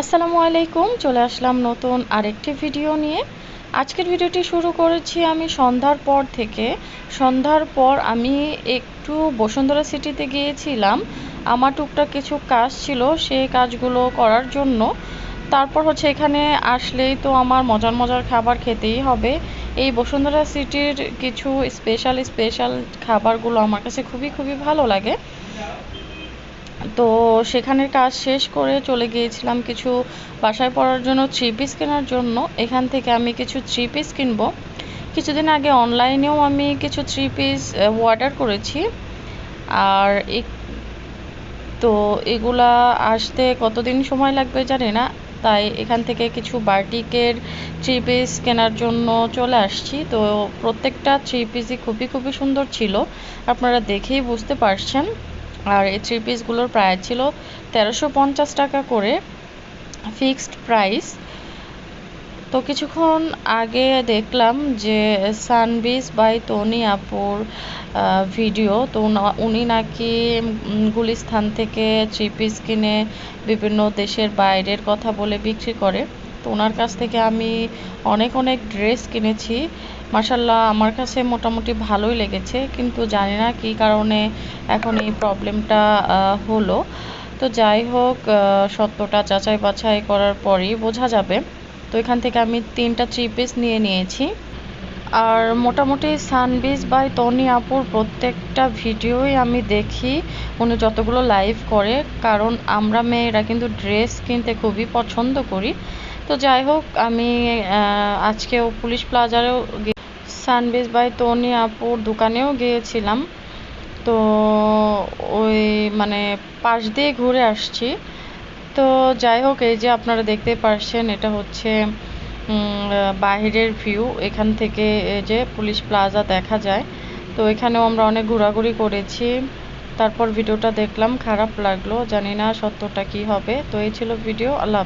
আসসালামু আলাইকুম, চলে আসলাম নতুন আরেকটি ভিডিও নিয়ে। আজকের ভিডিওটি শুরু করেছি আমি সন্ধ্যার পর থেকে। সন্ধ্যার পর আমি একটু বসুন্ধরা সিটিতে গিয়েছিলাম। আমার টুকটাক কিছু কাজ ছিল সেই কাজগুলো করার জন্য। তারপর হচ্ছে এখানে আসলেই তো আমার মজার মজার খাবার খেতেই হবে। এই বসুন্ধরা সিটির কিছু স্পেশাল স্পেশাল খাবারগুলো আমার কাছে খুবই খুবই ভালো লাগে। তো সেখানের কাজ শেষ করে চলে গিয়েছিলাম কিছু বাসায় পরার জন্য থ্রি পিস কেনার জন্য। এখান থেকে আমি কিছু থ্রি পিস কিনবো। কিছুদিন আগে অনলাইনেও আমি কিছু থ্রি পিস অর্ডার করেছি। আর তো এগুলা আসতে কতদিন সময় লাগবে জানি না। তাই এখান থেকে কিছু বার্টিকের থ্রি পিস কেনার জন্য চলে আসছি। তো প্রত্যেকটা থ্রি পিসই খুবই খুবই সুন্দর ছিল। আপনারা দেখেই বুঝতে পারছেন। আর এই থ্রি পিসগুলোর প্রাইস ছিল তেরোশো পঞ্চাশ টাকা করে ফিক্সড প্রাইস তো কিছুক্ষণ আগে দেখলাম যে সানবিস বাই তনি আপুর ভিডিও তো উনি নাকি গুলিস্থান থেকে থ্রি পিস কিনে বিভিন্ন দেশের বাইরের কথা বলে বিক্রি করে। তো ওনার কাছ থেকে আমি অনেক অনেক ড্রেস কিনেছি। মাসাল্লাহ আমার কাছে মোটামুটি ভালোই লেগেছে, কিন্তু জানি না কী কারণে এখন এই প্রবলেমটা হলো। তো যাই হোক সত্যটা যাচাই বাছাই করার পরই বোঝা যাবে। তো এখান থেকে আমি তিনটা থ্রি পিস নিয়ে নিয়েছি। আর মোটামুটি সানবিজ বাই টনি আপুর প্রত্যেকটা ভিডিওই আমি দেখি, উনি যতগুলো লাইভ করে, কারণ আমরা মেয়েরা কিন্তু ড্রেস কিনতে খুবই পছন্দ করি। তো যাই হোক, আমি আজকেও পুলিশ প্লাজারেও সানবিজ বাই তনি আপুর দোকানেও গিয়েছিলাম। তো ওই মানে পাশ দিয়ে ঘুরে আসছি। তো যাই হোক, এই যে আপনারা দেখতে পারছেন, এটা হচ্ছে বাহিরের ভিউ এখান থেকে যে পুলিশ প্লাজা দেখা যায়। তো এখানেও আমরা অনেক ঘোরাঘুরি করেছি। তারপর ভিডিওটা দেখলাম, খারাপ লাগল। জানি না সত্যটা কি হবে। তো এই ছিল ভিডিও আল্লাহ